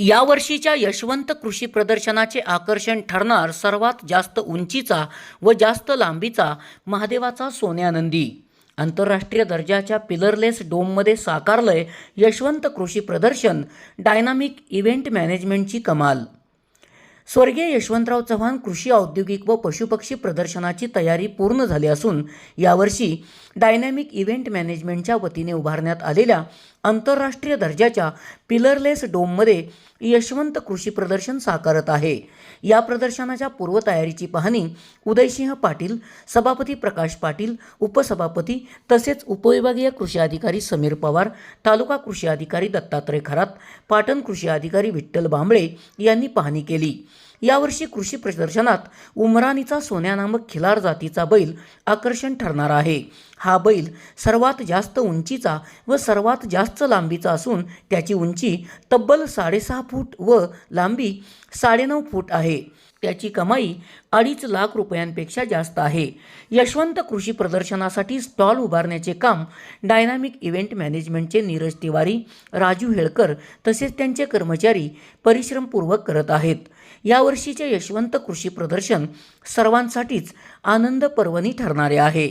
यावर्षीच्या यशवंत कृषी प्रदर्शनाचे आकर्षण ठरणार सर्वात जास्त उंचीचा व जास्त लांबीचा महादेवाचा सोन्यानंदी. आंतरराष्ट्रीय दर्जाच्या पिलरलेस डोममध्ये साकारलंय यशवंत कृषी प्रदर्शन डायनामिक इव्हेंट मॅनेजमेंटची कमाल. स्वर्गीय यशवंतराव चव्हाण कृषी औद्योगिक व पशुपक्षी प्रदर्शनाची तयारी पूर्ण झाली असून यावर्षी डायनॅमिक इव्हेंट मॅनेजमेंटच्या वतीने उभारण्यात आलेल्या आंतरराष्ट्रीय दर्जाच्या पिलरलेस डोममध्ये यशवंत कृषी प्रदर्शन साकारत आहे. या प्रदर्शनाच्या पूर्वतयारीची पाहणी उदयसिंह पाटील सभापती प्रकाश पाटील उपसभापती तसेच उपविभागीय कृषी अधिकारी समीर पवार तालुका कृषी अधिकारी दत्तात्रय खरात पाटण कृषी अधिकारी विठ्ठल बांबळे यांनी पाहणी केली. यावर्षी कृषी प्रदर्शनात उमराणीचा सोन्या नामक खिलार जातीचा बैल आकर्षण ठरणार आहे. हा बैल सर्वात जास्त उंचीचा व सर्वात जास्त लांबीचा असून त्याची उंची तब्बल साडेसहा फूट व लांबी साडेनऊ फूट आहे. त्याची कमाई अडीच लाख रुपयांपेक्षा जास्त आहे. यशवंत कृषी प्रदर्शनासाठी स्टॉल उभारण्याचे काम डायनामिक इव्हेंट मॅनेजमेंटचे नीरज तिवारी राजू हेळकर तसेच त्यांचे कर्मचारी परिश्रमपूर्वक करत आहेत. यावर्षीचे यशवंत कृषी प्रदर्शन सर्वांसाठीच आनंद पर्वणी ठरणारे आहे.